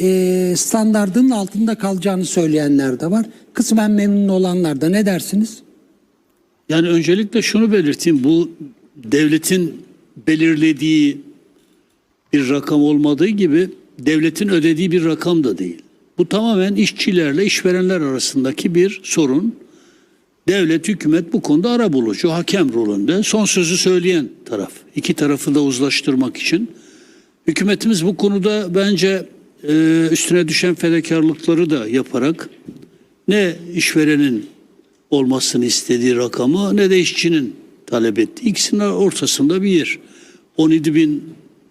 e, standardının altında kalacağını söyleyenler de var. Kısmen memnun olanlar da ne dersiniz? Yani öncelikle şunu belirteyim. Bu devletin belirlediği bir rakam olmadığı gibi devletin ödediği bir rakam da değil. Bu tamamen işçilerle işverenler arasındaki bir sorun. Devlet, hükümet bu konuda ara bulucu, hakem rolünde. Son sözü söyleyen taraf. İki tarafı da uzlaştırmak için. Hükümetimiz bu konuda bence e, üstüne düşen fedakarlıkları da yaparak ne işverenin olmasını istediği rakamı ne de işçinin talep ettiği. İkisinin ortasında bir yer. 17 bin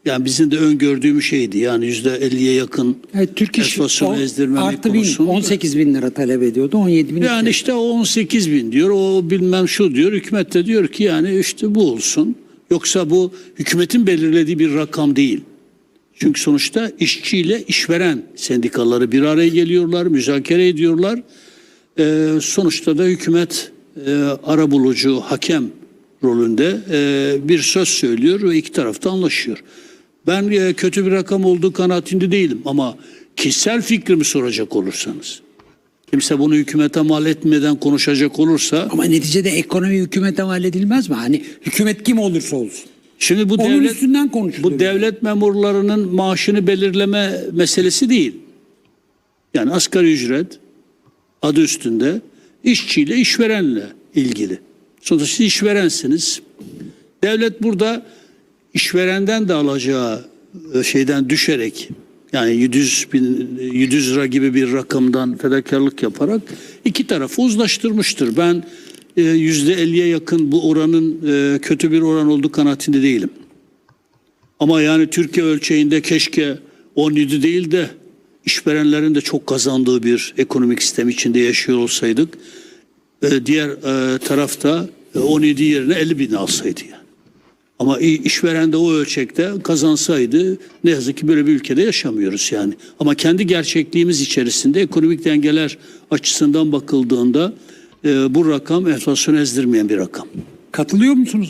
yani bizim de öngördüğümüz şeydi. Yani yüzde 50'ye yakın Evet, Türk İş enflasyonu ezdirmemek artı bin, konusunda. 18 bin lira talep ediyordu. 17 bin. Yani işte o 18 bin diyor, o bilmem şu diyor. Hükümet de diyor ki yani işte bu olsun. Yoksa bu hükümetin belirlediği bir rakam değil. Çünkü sonuçta işçiyle işveren sendikaları bir araya geliyorlar, müzakere ediyorlar. Ee, sonuçta da hükümet e, arabulucu, hakem rolünde e, bir söz söylüyor ve iki tarafta anlaşıyor. Ben e, kötü bir rakam olduğu kanaatinde değilim ama kişisel fikrimi soracak olursanız. Kimse bunu hükümete mal etmeden konuşacak olursa Ama neticede ekonomi hükümete mal edilmez mi? Hani hükümet kim olursa olsun. Şimdi bu Onun devlet üstünden konuşuluyor. bu devlet memurlarının maaşını belirleme meselesi değil. Yani asgari ücret adı üstünde işçiyle işverenle ilgili. Sonuçta siz işverensiniz. Devlet burada işverenden de alacağı e, şeyden düşerek yani 700 bin 700 lira gibi bir rakamdan fedakarlık yaparak iki tarafı uzlaştırmıştır. Ben yüzde 50'ye yakın bu oranın e, kötü bir oran olduğu kanaatinde değilim. Ama yani Türkiye ölçeğinde keşke 17 değil de işverenlerin de çok kazandığı bir ekonomik sistem içinde yaşıyor olsaydık. e, diğer e, tarafta e, 17 yerine 50 bin alsaydı yani. Ama işveren de o ölçekte kazansaydı ne yazık ki böyle bir ülkede yaşamıyoruz yani. Ama kendi gerçekliğimiz içerisinde ekonomik dengeler açısından bakıldığında e, bu rakam enflasyonu ezdirmeyen bir rakam. Katılıyor musunuz?